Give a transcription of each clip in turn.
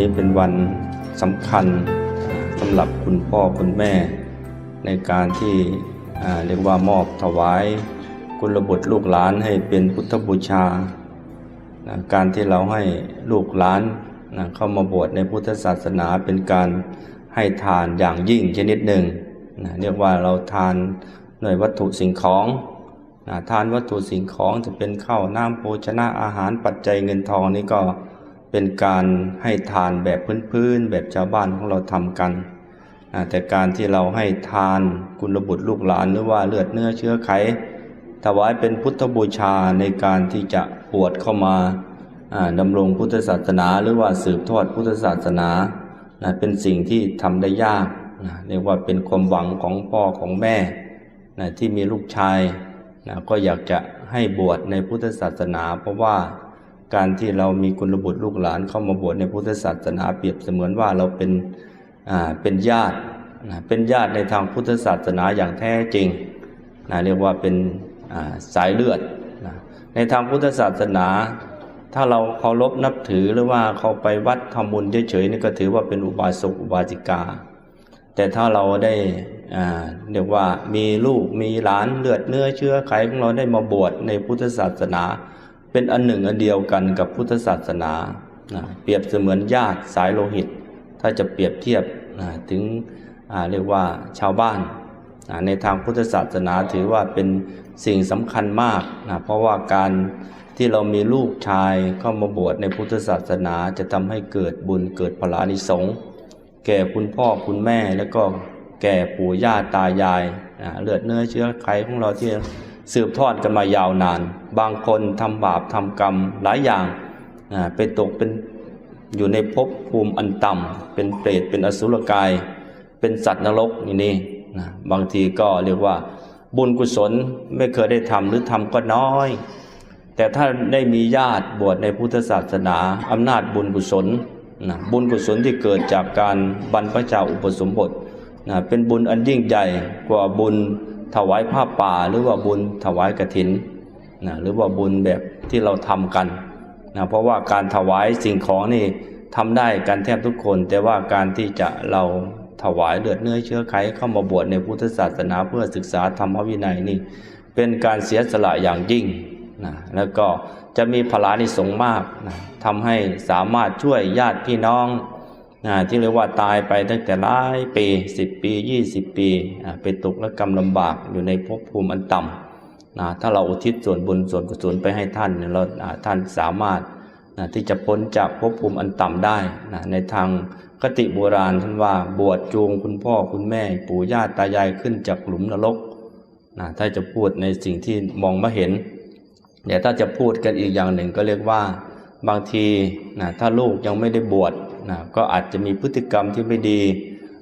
นี้เป็นวันสำคัญสำหรับคุณพ่อคุณแม่ ในการที่เรียกว่ามอบถวายกุลบุตรลูกหลานให้เป็นพุทธบูชา การที่เราให้ลูกหลานเข้ามาบวชในพุทธศาสนาเป็นการให้ทานอย่างยิ่งชนิดหนึ่งเรียกว่าเราทานหน่วยวัตถุสิ่งของทานวัตถุสิ่งของจะเป็นข้าวน้ำโภชนะอาหารปัจจัยเงินทองนี่ก็ เป็นการให้ทานแบบพื้นๆแบบชาวบ้านของเราทำกันแต่การที่เราให้ทานกุลบุตรลูกหลานหรือว่าเลือดเนื้อเชื้อไข ถวายเป็นพุทธบูชาในการที่จะบวชเข้ามาอ่าดำรงพุทธศาสนา หรือว่าสืบทอดพุทธศาสนานะเป็นสิ่งที่ทำได้ยากนะเรียกว่าเป็นความหวังของพ่อของแม่นะที่มีลูกชายนะก็อยากจะให้บวชในพุทธศาสนา เพราะว่า การที่เรามีกุลบุตรลูกหลานเข้ามาบวชในพุทธศาสนาเปรียบเสมือนว่าเราเป็นเป็นญาติเป็นญาติในทางพุทธศาสนาอย่างแท้จริงนะเรียกว่าเป็นาสายเลือดนะในทางพุทธศาสนา ถ้าเราเคารพนับถือหรือว่าเขาไปวัดทำบุญเฉยๆนี่ก็ถือว่าเป็นอุบาสกอุบาสิกา แต่ถ้าเราได้เรียกว่ามีลูกมีหลานเลือดเนื้อเชื้อไขของเราได้มาบวชในพุทธศาสนา เป็นอันหนึ่งอันเดียวกันกับพุทธศาสนานะเปรียบเสมือนญาติสายโลหิต ถ้าจะเปรียบเทียบถึงเรียกว่าชาวบ้านในทางพุทธศาสนาถือว่าเป็นสิ่งสำคัญมากนะเพราะว่าการที่เรามีลูกชายเข้ามาบวชในพุทธศาสนาจะทำให้เกิดบุญเกิดพลานิสงแก่คุณพ่อคุณแม่แล้วก็แก่ปู่ย่าตายายเลือดเนื้อเชื้อไขของเราที่ สืบทอดกันมายาวนาน บางคนทำบาปทำกรรมหลายอย่างอ่าไปตกเป็นอยู่ในภพภูมิอันต่ำเป็นเปรตเป็นอสุรกาย เป็นสัตว์นรกอย่างนี้นะบางทีก็เรียกว่า บุญกุศลไม่เคยได้ทำหรือทำก็น้อย แต่ถ้าได้มีญาติบวชในพุทธศาสนาอำนาจบุญกุศลนะบุญกุศลที่เกิดจากการบรรพชาอุปสมบทนะเป็นบุญอันยิ่งใหญ่กว่าบุญ ถวายผ้าป่าหรือว่าบุญถวายกฐินนะหรือว่าบุญแบบที่เราทำกันนะเพราะว่าการถวายสิ่งของนี่ทำได้กันแทบทุกคน แต่ว่าการที่จะเราถวายเลือดเนื้อเชื้อไขเข้ามาบวชในพุทธศาสนาเพื่อศึกษาธรรมวินัยนี่ เป็นการเสียสละอย่างยิ่งนะแล้วก็จะมีพลานิสงส์มากนะทำให้สามารถช่วยญาติพี่น้อง นะที่เรียกว่าตายไปตั้งแต่หลายปี10ปี20ปีอะไปตกและกรรมลำบากอยู่ในภพภูมิอันต่ำนะถ้าเราอุทิศส่วนบุญส่วนกุศลไปให้ท่านเนี่ยเราอ่าท่านสามารถนะที่จะพ้นจากภพภูมิอันต่ำได้นะในทางคติโบราณท่านว่าบวชจูงคุณพ่อคุณแม่ ปู่ย่าตายายขึ้นจากหลุมนรกนะถ้าจะพูดในสิ่งที่มองไม่เห็นเดี๋ยวถ้าจะพูดกันอีกอย่างหนึ่งก็เรียกว่าบางทีนะถ้าลูกยังไม่ได้บวช นะก็อาจจะมีพฤติกรรมที่ไม่ดี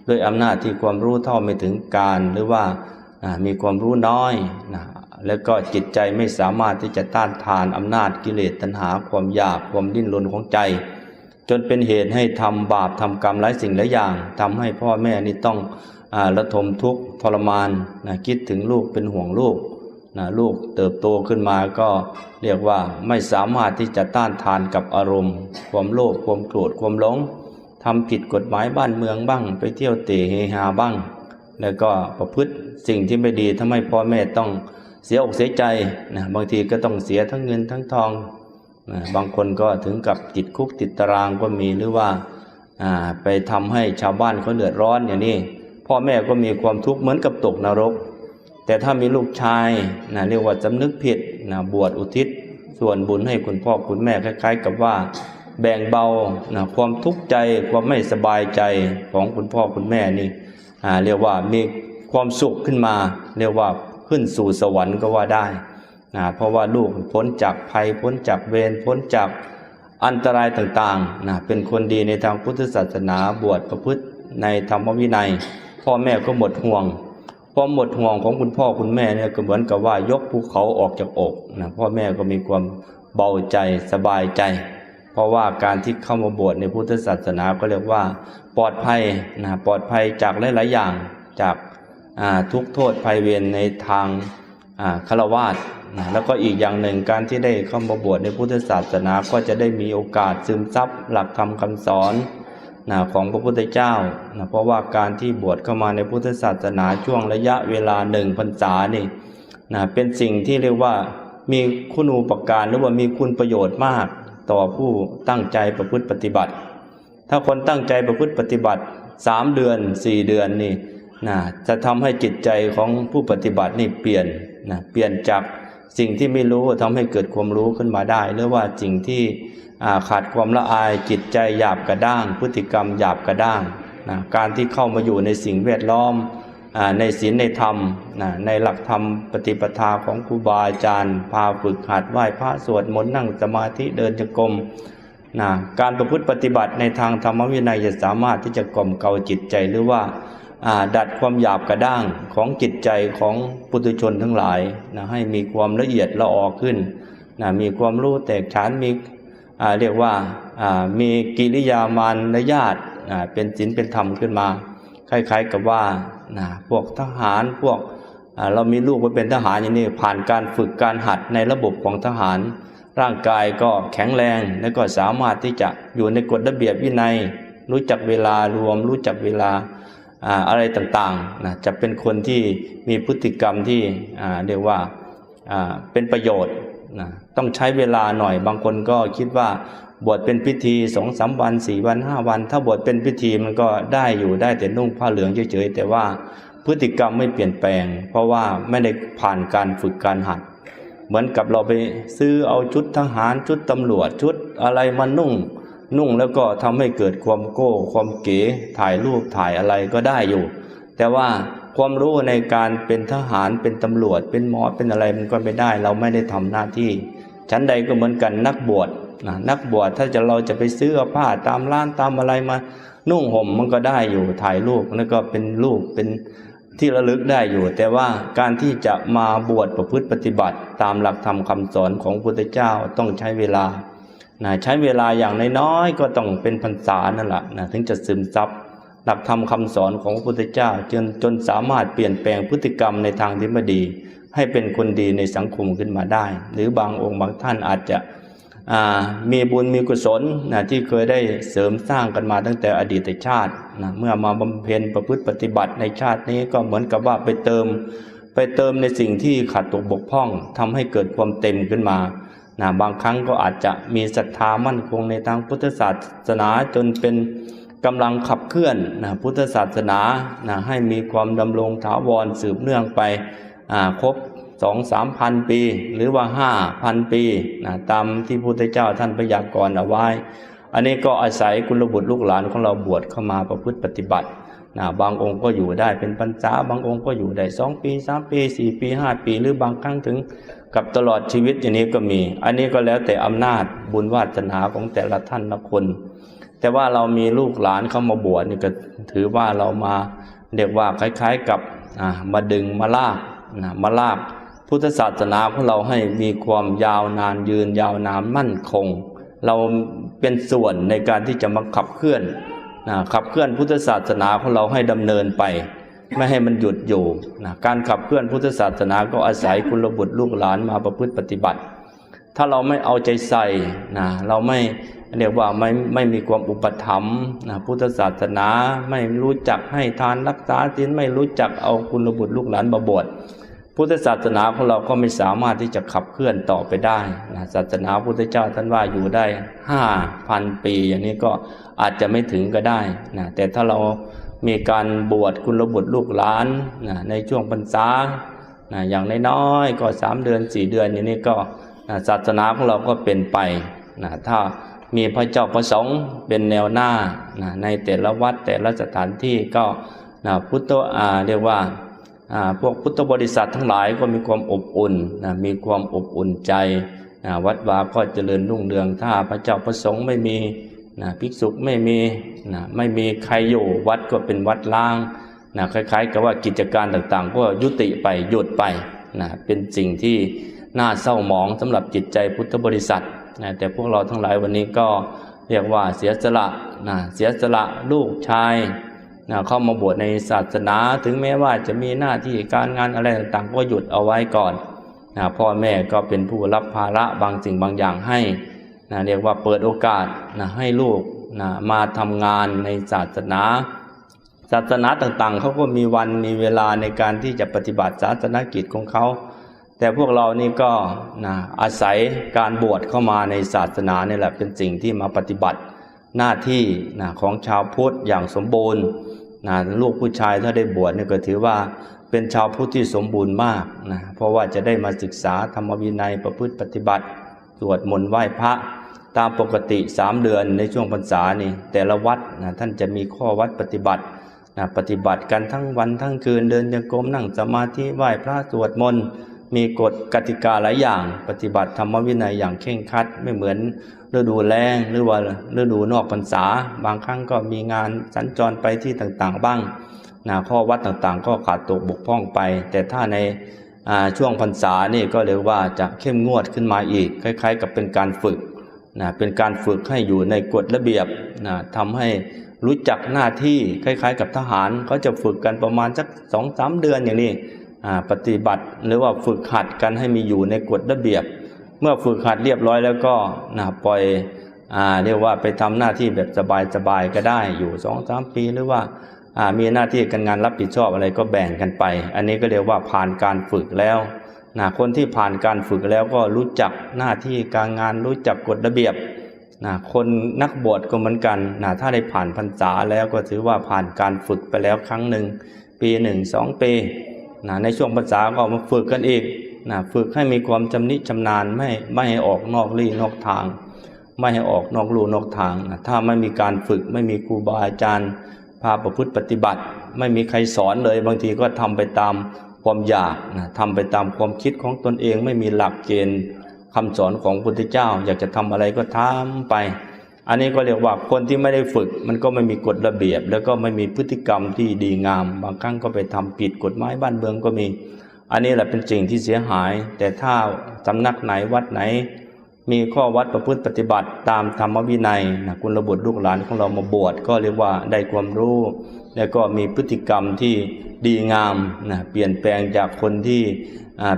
ด้วยอำนาจที่ความรู้เท่าไม่ถึงการหรือว่าอ่ามีความรู้น้อยนะแล้วก็จิตใจไม่สามารถที่จะต้านทานอำนาจกิเลสตัณหาความอยากความดิ้นรนของใจ จนเป็นเหตุให้ทำบาปทำกรรมหลายสิ่งหลายอย่างทำให้พ่อแม่นี่ต้องอระทมทุกข์ทรมานนะคิดถึงลูกเป็นห่วงลูก นะลูกเติบโตขึ้นมาก็เรียกว่าไม่สามารถที่จะต้านทานกับอารมณ์ ความโลภความโกรธความหลงทำผิดกฎหมายบ้านเมืองบ้าง ไปเที่ยวเตะเฮฮาบ้าง แล้วก็ประพฤติสิ่งที่ไม่ดีทำให้พ่อแม่ต้องเสียอกเสียใจนะบางทีก็ต้องเสียทั้งเงินทั้งทองนะบางคนก็ถึงกับติดคุกติดตารางก็มีหรือว่าอ่าไปทำให้ชาวบ้านเขาเดือดร้อนอย่างนี้พ่อแม่ก็มีความทุกข์เหมือนกับตกนรก แต่ถ้ามีลูกชายนะเรียกว่าสำนึกผิดนะบวชอุทิศ ส่วนบุญให้คุณพ่อคุณแม่คล้าย ๆ กับว่า แบ่งเบานะความทุกข์ใจความไม่สบายใจของคุณพ่อคุณแม่นี่เรียกว่ามีความสุขขึ้นมา เรียกว่าขึ้นสู่สวรรค์ก็ว่าได้นะเพราะว่าลูกพ้นจากภัยพ้นจากเวรพ้นจากอันตรายต่างๆนะเป็นคนดีในทางพุทธศาสนาบวชประพฤติในธรรมวินัย พ่อแม่ก็หมดห่วง ความหมดห่วงของคุณพ่อคุณแม่เนี่ยก็เหมือนกับว่ายกภูเขาออกจากอกนะพ่อแม่ก็มีความเบาใจสบายใจ เพราะว่าการที่เข้ามาบวชในพุทธศาสนาก็เรียกว่า ปลอดภัยนะปลอดภัยจากหลาย ๆ อย่างจากาทุกโทษภัยเวรในทางฆราวาสนะแล้วก็อีกอย่างหนึ่งการที่ได้เข้ามาบวชในพุทธศาสนาก็จะได้มีโอกาสซึมซับหลักธรรมคำสอน นะของพระพุทธเจ้านะเพราะว่าการที่บวชเข้ามาในพุทธศาสนาช่วงระยะเวลาหนึ่งพรรษานี่นะเป็นสิ่งที่เรียกว่ามีคุณูปการหรือว่ามีคุณประโยชน์มาก ต่อผู้ตั้งใจประพฤติปฏิบัติ ถ้าคนตั้งใจประพฤติปฏิบัติสามเดือนสี่เดือนนี่นะจะทำให้จิตใจของผู้ปฏิบัตินี่เปลี่ยนนะเปลี่ยนจาก สิ่งที่ไม่รู้ทำให้เกิดความรู้ขึ้นมาได้ หรือว่าสิ่งที่ขาดความละอายจิตใจหยาบกระด้าง พฤติกรรมหยาบกระด้างนะการที่เข้ามาอยู่ในสิ่งแวดล้อมอในศีลในธรรมนะในหลักธรรมปฏิปทาของครูบาอาจารย์ พาฝึกหัดไหว้พระสวดมนต์นั่งสมาธิเดินจงกรมนะการประพฤติปฏิบัติในทางธรรมวินัยจะสามารถที่จะกล่อมเกลาจิตใจหรือว่า ดัดความหยาบกระด้างของจิตใจของปุถุชนทั้งหลายนะให้มีความละเอียดละออขึ้นนะมีความรู้แตกฉานมีเรียกว่ามีกิริยามารยาทอ่าเป็นศีลเป็นธรรมขึ้นมา คล้าย ๆกับว่านะพวกทหารพวกเรามีลูกมาเป็นทหารอย่างนี้ผ่านการฝึกการหัดในระบบของทหาร ร่างกายก็แข็งแรงและก็สามารถที่จะอยู่ในกฎระเบียบวินัย รู้จักเวลารวมรู้จักเวลา อะไรต่างๆนะจะเป็นคนที่มีพฤติกรรมที่เรียกว่าเป็นประโยชน์นะต้องใช้เวลาหน่อยบางคนก็คิดว่าบวชเป็นพิธีสองสามวันสี่วันห้าวัน ถ้าบวชเป็นพิธีมันก็ได้อยู่ได้แต่นุ่งผ้าเหลืองเฉยๆแต่ว่าพฤติกรรมไม่เปลี่ยนแปลง เพราะว่าไม่ได้ผ่านการฝึกการหัด เหมือนกับเราไปซื้อเอาชุดทหารชุดตำรวจชุดอะไรมานุ่ง นุ่งแล้วก็ทำให้เกิดความโก้ ความเก๋ถ่ายรูปถ่ายอะไรก็ได้อยู่ แต่ว่าความรู้ในการเป็นทหารเป็นตำรวจ เป็นหมอเป็นอะไรมันก็ไม่ได้ เราไม่ได้ทำหน้าที่ ชั้นใดก็เหมือนกันนักบวชนะนักบวชถ้าจะเราจะไปซื้อผ้าตามร้านตามอะไรมา นุ่งห่มมันก็ได้อยู่ถ่ายรูปแล้วก็เป็นรูปเป็นที่ระลึกได้อยู่ แต่ว่าการที่จะมาบวชประพฤติปฏิบัติ ตามหลักธรรมคำสอนของพระพุทธเจ้าต้องใช้เวลา นะใช้เวลาอย่างน้อยๆก็ต้องเป็นพรรษานั่นแหละนะถึงจะซึมซับหลักธรรมคำสอนของพระพุทธเจ้าจนจนสามารถเปลี่ยนแปลงพฤติกรรมในทางที่ไม่ดี ให้เป็นคนดีในสังคมขึ้นมาได้ หรือบางองค์บางท่านอาจจะมีบุญมีกุศลนะที่เคยได้เสริมสร้างกันมาตั้งแต่อดีตชาตินะเมื่อมาบำเพ็ญประพฤติปฏิบัติในชาตินี้ก็เหมือนกับว่าไปเติม ไปเติมในสิ่งที่ขาดตกบกพร่องทำให้เกิดความเต็มขึ้นมา นะบางครั้งก็อาจจะมีศรัทธามั่นคงในทางพุทธศาสนาจนเป็นกำลังขับเคลื่อนนะพุทธศาสนานะให้มีความดำรงถาวรสืบเนื่องไปครบสองสามพันปี หรือว่าห้าพันปีนะตามที่พระพุทธเจ้าท่านพยากรณ์เอาไว้ อันนี้ก็อาศัยกุลบุตรลูกหลานของเราบวชเข้ามาประพฤติปฏิบัตินะบางองค์ก็อยู่ได้เป็นพรรษาบางองค์ก็อยู่ได้สองปีสามปีสี่ปีห้าปี หรือบางครั้งถึง กับตลอดชีวิตอย่างนี้ก็มี อันนี้ก็แล้วแต่อำนาจบุญวาสนาของแต่ละท่านละคน แต่ว่าเรามีลูกหลานเข้ามาบวชนี่ก็ถือว่าเรามาเรียกว่าคล้าย ๆ กับมาดึงมาลากนะมาลากพุทธศาสนาของเราให้มีความยาวนานยืนยาวนานมั่นคง เราเป็นส่วนในการที่จะมาขับเคลื่อนนะขับเคลื่อนพุทธศาสนาของเราให้ดำเนินไป ไม่ให้มันหยุดอยู่นะการขับเคลื่อนพุทธศาสนาก็อาศัยคุณบุตรลูกหลานมาประพฤติปฏิบัติ ถ้าเราไม่เอาใจใส่นะเราไม่เรียกว่าไม่ไม่มีความอุปถัมภ์นะพุทธศาสนาไม่รู้จักให้ทานรักษาศีลไม่รู้จักเอาคุณบุตรลูกหลานมาบวชพุทธศาสนาของเราก็ไม่สามารถที่จะขับเคลื่อนต่อไปได้นะศาสนาพุทธเจ้าท่านว่าอยู่ได้ห้าพันปี อย่างนี้ก็อาจจะไม่ถึงก็ได้นะแต่ถ้าเรา มีการบวชคุณบุตรลูกหลานนะในช่วงพรรษานะอย่างน้อยๆก็สามเดือนสี่เดือนอย่างนี้ก็นะศาสนาของเราก็เป็นไปนะถ้ามีพระเจ้าประสงค์เป็นแนวหน้านะในแต่ละวัดแต่ละสถานที่ก็นะพุทธอ่าเรียกว่าอ่าพวกพุทธบริษัททั้งหลายก็มีความอบอุ่นนะมีความอบอุ่นใจนะวัดวาก็เจริญรุ่งเรืองถ้าพระเจ้าประสงค์ไม่มี นะภิกษุไม่มีนะไม่มีใครอยู่วัดก็เป็นวัดล้างนะคล้ายๆ กับว่ากิจการต่างๆ ก็ยุติไปหยุดไปนะเป็นสิ่งที่น่าเศร้าหมองสำหรับจิตใจพุทธบริษัทนะแต่พวกเราทั้งหลายวันนี้ก็เรียกว่าเสียสละนะเสียสละลูกชายนะเข้ามาบวชในศาสนาถึงแม้ว่าจะมีหน้าที่การงานอะไรต่างๆ ก็หยุดเอาไว้ก่อนนะพ่อแม่ก็เป็นผู้รับภาระบางสิ่งบางอย่างให้ นะเรียกว่าเปิดโอกาสนะให้ลูกนะมาทำงานในศาสนา ศาสนาต่างๆเขาก็มีวันมีเวลาในการที่จะปฏิบัติศาสนกิจของเขา แต่พวกเรานี่ก็นะอาศัยการบวชเข้ามาในศาสนาเนี่ยแหละเป็นสิ่งที่มาปฏิบัติหน้าที่นะของชาวพุทธอย่างสมบูรณ์นะลูกผู้ชายถ้าได้บวชเนี่ยก็ถือว่าเป็นชาวพุทธที่สมบูรณ์มากนะเพราะว่าจะได้มาศึกษาธรรมวินัยประพฤติปฏิบัติสวดมนต์ไหว้พระ ตามปกติ3เดือนในช่วงพรรษานี่แต่ละวัดนะท่านจะมีข้อวัดปฏิบัตินะปฏิบัติกันทั้งวันทั้งคืนเดินจงกรมนั่งสมาธิไหว้พระสวดมนต์มีกฎกติกาหลายอย่าง ปฏิบัติธรรมวินัยอย่างเคร่งครัด ไม่เหมือนฤดูแล้งหรือว่าฤดูนอกพรรษา บางครั้งก็มีงานสัญจรไปที่ต่างๆ บ้างนะข้อวัดต่างๆ ก็ขาดตกบกพร่องไป แต่ถ้าในช่วงพรรษานี่ก็เรียกว่าจะเข้มงวดขึ้นมาอีก คล้าย ๆ กับเป็นการฝึก นะเป็นการฝึกให้อยู่ในกฎระเบียบนะทำให้รู้จักหน้าที่คล้ายๆ กับทหารเขาจะฝึกกันประมาณสักสองสามเดือนอย่างนี้ปฏิบัติหรือว่าฝึกหัดกันให้มีอยู่ในกฎระเบียบ เมื่อฝึกหัดเรียบร้อยแล้วก็นะปล่อยอเรียกว่าไปทำหน้าที่แบบสบายๆก็ได้อยู่สองสามปีหรือว่าอ่ามีหน้าที่การงานรับผิดชอบอะไรก็แบ่งกันไป อันนี้ก็เรียกว่าผ่านการฝึกแล้ว นะคนที่ผ่านการฝึกแล้วก็รู้จักหน้าที่การงานรู้จักกฎระเบียบนะคนนักบวชก็เหมือนกันนะถ้าได้ผ่านพรรษาแล้วก็ถือว่าผ่านการฝึกไปแล้วครั้งหนึ่งปีหนึ่งสองปีนะในช่วงพรรษาก็มาฝึกกันอีกนะฝึกให้มีความจำนิชำนาญไม่ไม่ให้ออกนอกลี่นอกทาง ไม่ให้ออกนอกลู่นอกทางนะถ้าไม่มีการฝึกไม่มีครูบาอาจารย์พาประพฤติปฏิบัติ ไม่มีใครสอนเลยบางทีก็ทำไปตาม ความอยากนะทำไปตามความคิดของตนเองไม่มีหลักเกณฑ์คำสอนของพระพุทธเจ้า อยากจะทำอะไรก็ทำไป อันนี้ก็เรียกว่าคนที่ไม่ได้ฝึก มันก็ไม่มีกฎระเบียบ แล้วก็ไม่มีพฤติกรรมที่ดีงาม บางครั้งก็ไปทำผิดกฎหมายบ้านเมืองก็มี อันนี้แหละเป็นสิ่งที่เสียหาย แต่ถ้าสำนักไหนวัดไหน มีข้อวัดประพฤติปฏิบัติตามธรรมวินัยนะคุณระบุลูกหลานของเรามาบวชก็เรียกว่าได้ความรู้ แล้วก็มีพฤติกรรมที่ดีงามนะเปลี่ยนแปลงจากคนที่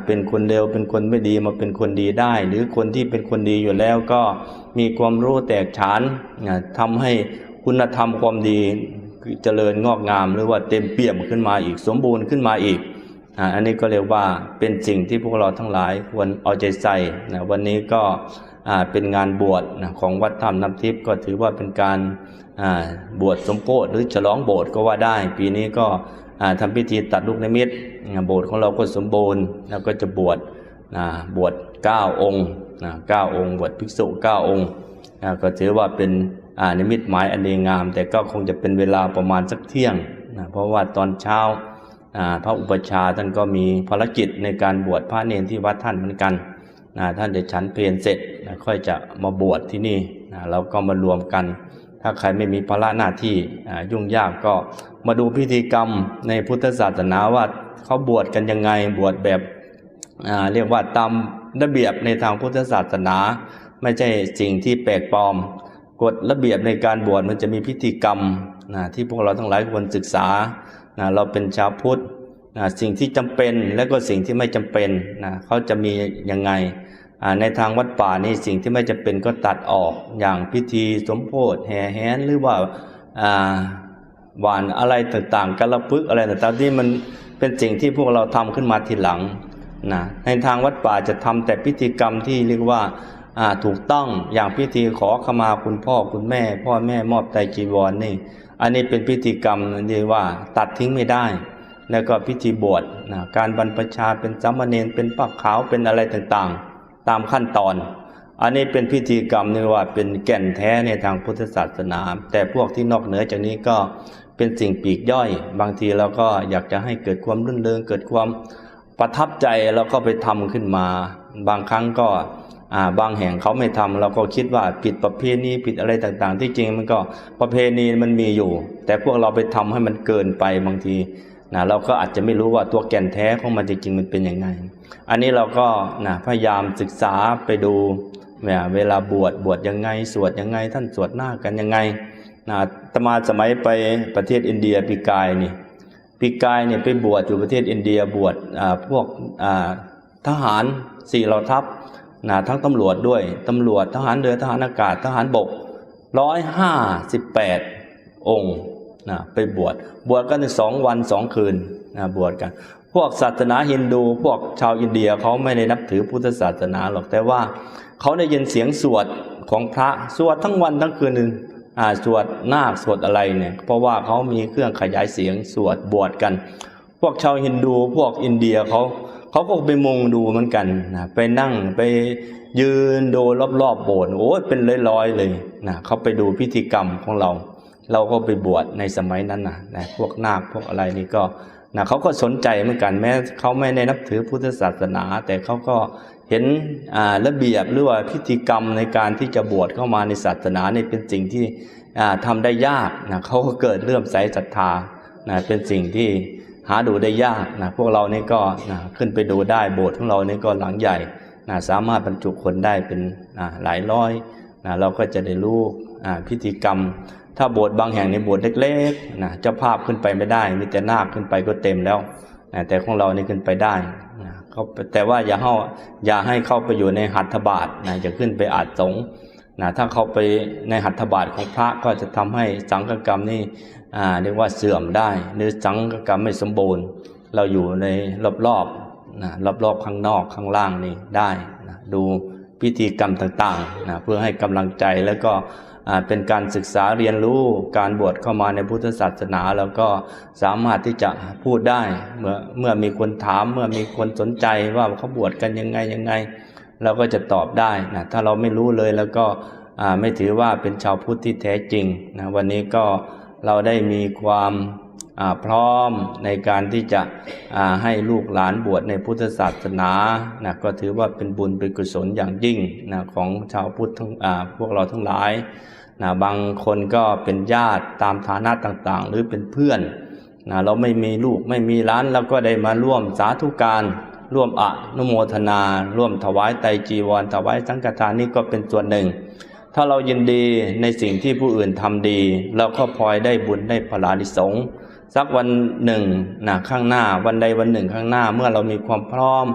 เป็นคนเลวเป็นคนไม่ดีมาเป็นคนดีได้ หรือคนที่เป็นคนดีอยู่แล้วก็มีความรู้แตกฉานนะทำให้คุณธรรมความดีเจริญงอกงาม หรือว่าเต็มเปี่ยมขึ้นมาอีกสมบูรณ์ขึ้นมาอีกอันนี้ก็เรียกว่าเป็นสิ่งที่พวกเราทั้งหลายควรเอาใจใส่นะวันนี้ก็ เป็นงานบวชของวัดธรรมน้ำทิพย์ก็ถือว่าเป็นการบวชสมโพธิหรือฉลองโบสถ์ก็ว่าได้ ปีนี้ก็อ่าทำพิธีตัดลูกนิมิตโบสถ์ของเราก็สมบูรณ์ แล้วก็จะบวชบวช 9 องค์นะเก้าองค์ บวชภิกษุ 9 องค์ ก็ถือว่าเป็นนิมิตหมายอันดีงาม แต่ก็คงจะเป็นเวลาประมาณสักเที่ยงนะเพราะว่าตอนเช้าพระอุปชฌาย์ท่านก็มีภารกิจในการบวชพระเนรที่วัดท่านเหมือนกัน นะท่านจะฉันเพลนเสร็จนะค่อยจะมาบวชที่นี่นะเราก็มารวมกัน ถ้าใครไม่มีภาระหน้าที่ยุ่งยากก็มาดูพิธีกรรมในพุทธศาสนาว่าเขาบวชกันยังไงบวชแบบเรียกว่าตามระเบียบในทางพุทธศาสนา ไม่ใช่สิ่งที่แปลกปลอม กฎระเบียบในการบวชมันจะมีพิธีกรรมนะที่พวกเราทั้งหลายควรศึกษานะเราเป็นชาวพุทธ นะสิ่งที่จำเป็นและก็สิ่งที่ไม่จำเป็นนะเขาจะมียังไงในทางวัดป่านี่สิ่งที่ไม่จำเป็นก็ตัดออกอย่างพิธีสมโพธิแห่แหนหรือว่าอ่าหวานอะไรต่างๆกระพึกอะไรต่างๆที่มันเป็นสิ่งที่พวกเราทำขึ้นมาทีหลังนะในทางวัดป่าจะทำแต่พิธีกรรมที่เรียกว่าถูกต้องอย่างพิธีขอขมาคุณพ่อคุณแม่ พ่อแม่มอบไตจีวรนี่ อันนี้เป็นพิธีกรรมที่ว่าตัดทิ้งไม่ได้ แล้วก็พิธีบวชนะการบรรพชาเป็นสามเณรเป็นปักขาวเป็นอะไรต่างๆ ตามขั้นตอน อันนี้เป็นพิธีกรรมนี่ว่าเป็นแก่นแท้ในทางพุทธศาสนา แต่พวกที่นอกเหนือจากนี้ก็เป็นสิ่งปีกย่อย บางทีเราก็อยากจะให้เกิดความรื่นเริงเกิดความประทับใจเราก็ไปทำขึ้นมา บางครั้งก็บางแห่งเขาไม่ทำเราก็คิดว่าผิดประเพณีผิดอะไรต่างๆ ที่จริงมันก็ประเพณีมันมีอยู่ แต่พวกเราไปทำให้มันเกินไปบางที นะเราก็อาจจะไม่รู้ว่าตัวแก่นแท้ของมันจริงๆมันเป็นยังไง อันนี้เราก็นะพยายามศึกษาไปดูเนี่ยเวลาบวชบวชยังไง สวดยังไง ท่านสวดหน้ากันยังไงนะตมาสมัยไปประเทศอินเดียปีกายนี่ปีกายเนี่ยไปบวชอยู่ประเทศอินเดียบวชอ่าพวกอ่าทหารสี่เหล่าทัพนะทั้งตำรวจด้วยตำรวจทหารเรือทหารอากาศทหารบกร้อยห้าสิบแปดองค์ นะไปบวชบวชกันสองวันสองคืนนะบวชกัน พวกศาสนาฮินดูพวกชาวอินเดียเขาไม่ได้นับถือพุทธศาสนาหรอกแต่ว่าเขาได้ยินเสียงสวดของพระสวดทั้งวันทั้งคืนนึงอ่าสวดนาคสวดอะไรเนี่ยเพราะว่าเขามีเครื่องขยายเสียงสวดบวชกัน พวกชาวฮินดูพวกอินเดียเขาเขาก็ไปมุงดูเหมือนกันนะไปนั่งไปยืนดูรอบๆโบสถ์โอ้ยเป็นร้อยๆเลยนะเขาไปดูพิธีกรรมของเรา เราก็ไปบวชในสมัยนั้นนะนะพวกนาคพวกอะไรนี่ก็นะเขาก็สนใจเหมือนกันแม้เขาไม่ได้นับถือพุทธศาสนา แต่เขาก็เห็นระเบียบหรือว่าพิธีกรรมในการที่จะบวชเข้ามาในศาสนานี่เป็นสิ่งที่อ่าทำได้ยากนะเขาก็เกิดเลื่อมใสศรัทธานะเป็นสิ่งที่หาดูได้ยากนะพวกเรานี่ก็นะขึ้นไปดูได้โบสถ์ของเรานี่ก็หลังใหญ่นะสามารถบรรจุคนได้เป็นหลายร้อยนะเราก็จะได้รู้พิธีกรรม ถ้าโบสถ์บางแห่งในโบสถ์เล็กๆนะเจ้าภาพขึ้นไปไม่ได้ มีแต่นาคขึ้นไปก็เต็มแล้วนะแต่ของเรานี่ขึ้นไปได้นะเขาแต่ว่าอย่าเข้าอย่าให้เข้าไปอยู่ในหัตถบาทนะจะขึ้นไปอาจสงนะถ้าเข้าไปในหัตถบาทของพระก็จะทำให้สังฆกรรมนี่อ่าเรียกว่าเสื่อมได้หรือสังฆกรรมไม่สมบูรณ์ เราอยู่ในรอบๆนะรอบๆข้างนอกข้างล่างนี่ได้นะดูพิธีกรรมต่างๆนะเพื่อให้กำลังใจแล้วก็ เป็นการศึกษาเรียนรู้การบวชเข้ามาในพุทธศาสนา แล้วก็สามารถที่จะพูดได้เมื่อเมื่อมีคนถามเมื่อมีคนสนใจว่าเขาบวชกันยังไงยังไง เราก็จะตอบได้นะถ้าเราไม่รู้เลยแล้วก็อ่าไม่ถือว่าเป็นชาวพุทธที่แท้จริงนะวันนี้ก็เราได้มีความ พร้อมในการที่จะให้ลูกหลานบวชในพุทธศาสนานะก็ถือว่าเป็นบุญเป็นกุศลอย่างยิ่งนะของชาวพุทธพวกเราทั้งหลายนะบางคนก็เป็นญาติตามฐานะต่างๆ หรือเป็นเพื่อนนะเราไม่มีลูกไม่มีร้านเราก็ได้มาร่วมสาธุการร่วมอะนุโมทนา ร่วมถวายไตจีวรถวายสังฆทานนี่ก็เป็นส่วนหนึ่ง ถ้าเรายินดีในสิ่งที่ผู้อื่นทำดี เราก็พลอยได้บุญได้พลานิสงส์ สักวันหนึ่งนะข้างหน้าวันใดวันหนึ่งข้างหน้าเมื่อเรามีความพร้อม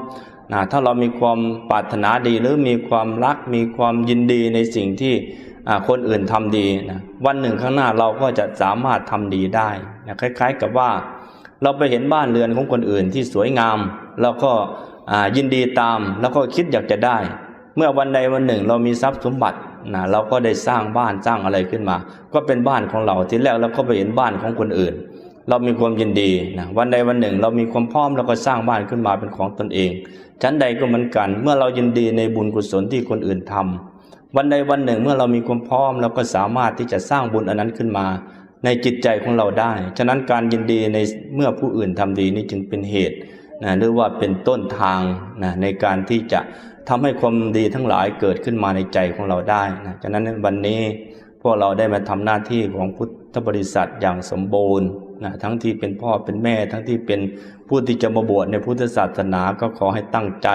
นะถ้าเรามีความปรารถนาดีหรือมีความรัก มีความยินดีในสิ่งที่คนอื่นทำดีนะวันหนึ่งข้างหน้าเราก็จะสามารถทำดีได้นะคล้าย ๆ กับว่า เราไปเห็นบ้านเรือนของคนอื่นที่สวยงามเราก็ยินดีตามแล้วก็คิดอยากจะได้ เมื่อวันใดวันหนึ่งเรามีทรัพย์สมบัตินะเราก็ได้สร้างบ้านสร้างอะไรขึ้นมา ก็เป็นบ้านของเราทีแรกเราก็ไปเห็นบ้านของคนอื่น เรามีความยินดีนะวันใดวันหนึ่ง เรามีความพร้อมเราก็สร้างบ้านขึ้นมาเป็นของตนเอง ชั้นใดก็เหมือนกัน เมื่อเรายินดีในบุญกุศลที่คนอื่นทำวันใดวันหนึ่งเมื่อเรามีความพร้อมเราก็สามารถที่จะสร้างบุญอันนั้นขึ้นมา ในจิตใจของเราได้ ฉะนั้นการยินดีในเมื่อผู้อื่นทำดีนี่จึงเป็นเหตุนะหรือว่าเป็นต้นทางนะในการที่จะทำให้ความดีทั้งหลายเกิดขึ้นมาในใจของเราได้นะฉะนั้นวันนี้ วกเราได้มาทำหน้าที่ของพุทธบริษัทอย่างสมบูรณ์นะทั้งที่เป็นพ่อเป็นแม่ ทั้งที่เป็นผู้ที่จะมาบวชในพุทธศาสนาก็ขอให้ตั้งใจ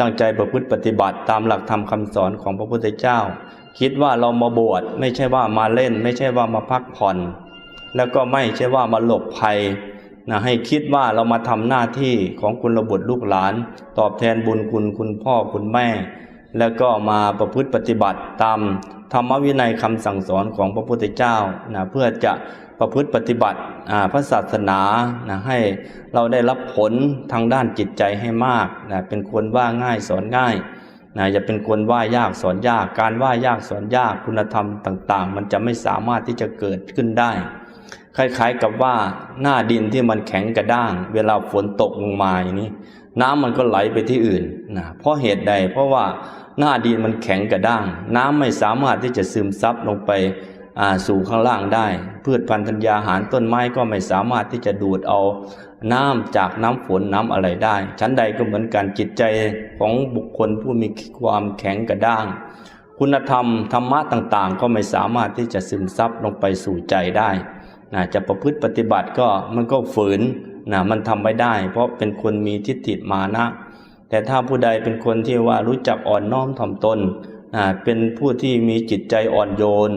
ตั้งใจประพฤติปฏิบัติตามหลักธรรมคำสอนของพระพุทธเจ้า คิดว่าเรามาบวชไม่ใช่ว่ามาเล่น ไม่ใช่ว่ามาพักผ่อน แล้วก็ไม่ใช่ว่ามาหลบภัยนะให้คิดว่าเรามาทำหน้าที่ของคุณระบุตรลูกหลาน ตอบแทนบุญคุณคุณพ่อคุณแม่ แล้วก็มาประพฤติปฏิบัติตามธรรมวินัยคำสั่งสอนของพระพุทธเจ้านะเพื่อจะประพฤติปฏิบัติพระศาสนานะให้เราได้รับผลทางด้านจิตใจให้มากนะเป็นคนว่าง่ายสอนง่ายนะอย่าเป็นคนว่ายากสอนยาก การว่ายากสอนยากคุณธรรมต่าง ๆ มันจะไม่สามารถที่จะเกิดขึ้นได้ คล้าย ๆกับว่าหน้าดินที่มันแข็งกระด้าง เวลาฝนตกลงมาอย่างนี้ น้ำมันก็ไหลไปที่อื่นนะเพราะเหตุใดเพราะว่า หน้าดินมันแข็งกระด้าง น้ำไม่สามารถที่จะซึมซับลงไปสู่ข้างล่างได้ พืชพันธุ์ธัญญาหารต้นไม้ก็ไม่สามารถที่จะดูดเอาน้ำจากน้ำฝนน้ำอะไรได้ ชั้นใดก็เหมือนกันจิตใจของบุคคลผู้มีความแข็งกระด้าง คุณธรรมธรรมะต่างๆ ก็ไม่สามารถที่จะซึมซับลงไปสู่ใจได้นะจะประพฤติปฏิบัติก็มันก็ฝืนนะมันทำไม่ได้ เพราะเป็นคนมีทิฏฐิมานะ แต่ถ้าผู้ใดเป็นคนที่ว่ารู้จักอ่อนน้อมถ่อมตนเป็นผู้ที่มีจิตใจอ่อนโยน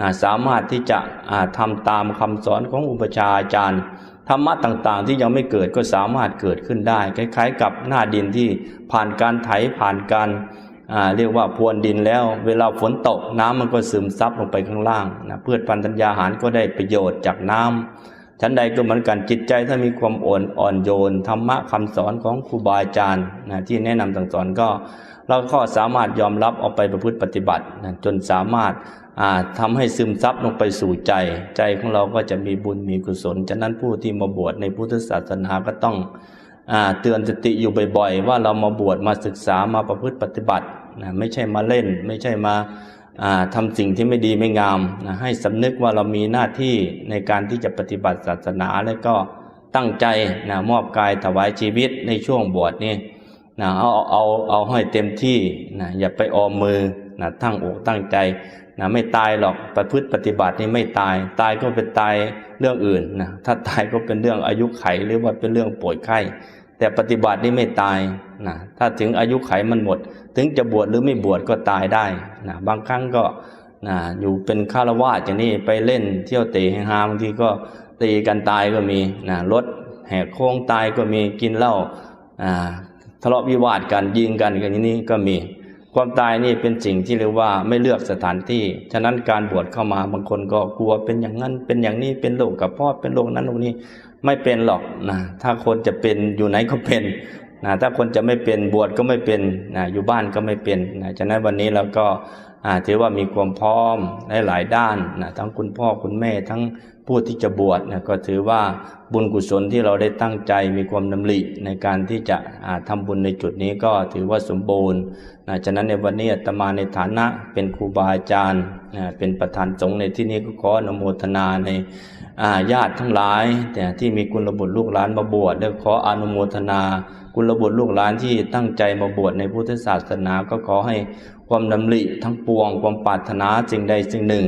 นะสามารถที่จะอ่าทำตามคำสอนของอุปชาอาจารย์ธรรมะต่างๆ ที่ยังไม่เกิดก็สามารถเกิดขึ้นได้ คล้าย ๆ กับหน้าดินที่ผ่านการไถผ่านการเรียกว่าพรวนดินแล้ว เวลาฝนตกน้ำมันก็ซึมซับลงไปข้างล่างนะพืชพันธุ์ธัญญาหารก็ได้ประโยชน์จากน้ำ ชั้นใดก็เหมือนกันจิตใจถ้ามีความอ่อนอ่อนโยนธรรมะคำสอนของครูบาอาจารย์นะที่แนะนำสั่งสอนก็ เราก็สามารถยอมรับเอาไปประพฤติปฏิบัตินะจนสามารถอ่าทำให้ซึมซับลงไปสู่ใจ ใจของเราก็จะมีบุญมีกุศลฉะนั้นผู้ที่มาบวชในพุทธศาสนาก็ต้องอเตือนสติอยู่บ่อย ๆ ว่าเรามาบวชมาศึกษามาประพฤติปฏิบัตินะไม่ใช่มาเล่น ไม่ใช่มา ทำสิ่งที่ไม่ดีไม่งามนะให้สำนึกว่าเรามีหน้าที่ในการที่จะปฏิบัติศาสนาและก็ตั้งใจนะมอบกายถวายชีวิตในช่วงบวชนี่นะเอาเอาเอาให้เต็มที่นะอย่าไปออมมือนะตั้งอกตั้งใจนะไม่ตายหรอกประพฤติปฏิบัตินี่ไม่ตาย ตายก็เป็นตายเรื่องอื่นนะถ้าตายก็เป็นเรื่องอายุไขหรือว่าเป็นเรื่องป่วยไข้ แต่ปฏิบัตินี่ไม่ตายนะถ้าถึงอายุไขมันหมด ถึงจะบวชหรือไม่บวชก็ตายได้นะบางครั้งก็นะอยู่เป็นฆราวาสอย่างนี้ไปเล่นเที่ยวเตะฮาบางทีก็ตีกันตายก็มีนะรถแหกโค้งตายก็มีกินเหล้าอ่าทะเลาะวิวาทกันยิงกันกันอย่างนี้ก็มี ความตายนี่เป็นสิ่งที่เรียกว่าไม่เลือกสถานที่ ฉะนั้นการบวชเข้ามาบางคนก็กลัวเป็นอย่างนั้นเป็นอย่างนี้เป็นโรคกับพ่อเป็นโรคนั้นโรคนี้ ไม่เป็นหรอกนะถ้าคนจะเป็นอยู่ไหนก็เป็นนะถ้าคนจะไม่เป็นบวชก็ไม่เป็นนะอยู่บ้านก็ไม่เป็นนะฉะนั้นวันนี้เราก็ถือว่ามีความพร้อมในหลายด้านนะทั้งคุณพ่อคุณแม่ทั้งผู้ที่จะบวชนะก็ถือว่าบุญกุศลที่เราได้ตั้งใจมีความดำริในการที่จะอ่าทำบุญในจุดนี้ก็ถือว่าสมบูรณ์นะฉะนั้นในวันนี้อาตมาในฐานะเป็นครูบาอาจารย์นะเป็นประธานสงฆ์ในที่นี้ก็ขออนุโมทนาในาญาติทั้งหลาย แต่ที่มีกุลบุตรลูกหลานมาบวชและขออนุโมทนากุลบุตรลูกหลานที่ตั้งใจมาบวชในพุทธศาสนาก็ขอให้ความดำริทั้งปวง ความปรารถนาสิ่งใดสิ่งหนึ่ง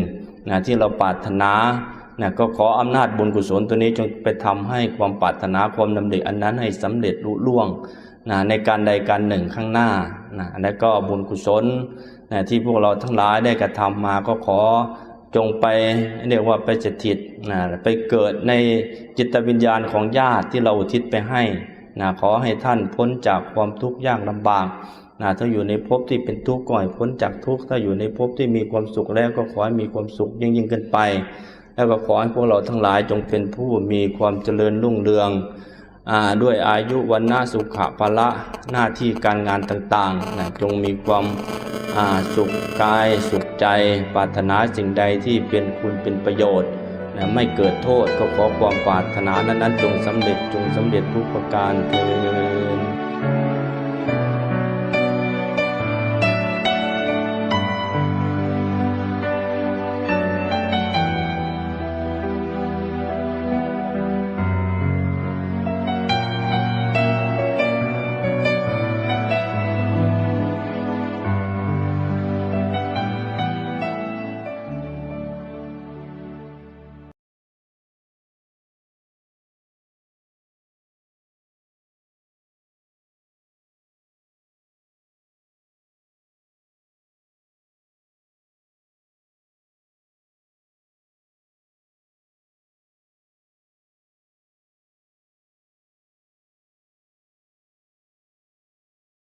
นะที่เราปรารถนานะก็ขออำนาจบุญกุศลตัวนี้จงไปทำให้ความปรารถนาความดำริอันนั้นให้สำเร็จลุล่วง นะในการใดการหนึ่งข้างหน้านะและก็บุญกุศลนะที่พวกเราทั้งหลายได้กระทำมาก็ขอจงไปเรียกว่าไปสถิตนะไปเกิดในจิตวิญญาณของญาติที่เราอุทิศไปให้นะขอให้ท่านพ้นจากความทุกข์ยากลำบากนะถ้าอยู่ในภพที่เป็นทุกข์ก็ให้พ้นจากทุกข์ ถ้าอยู่ในภพที่มีความสุขแล้วก็ขอให้มีความสุขยิ่งยิ่งขึ้นไป แล้วก็ขอให้พวกเราทั้งหลายจงเป็นผู้มีความเจริญรุ่งเรือง ด้วยอายุวันนาสุขภาละหน้าที่การงานต่างๆนะจงมีความาสุขกายสุขใจปรารถนาสิ่งใดที่เป็นคุณเป็นประโยชน์นะไม่เกิดโทษก็ขอความปรารถนานั้นๆจงสำเร็จจงสำเร็จทุกประการเถิด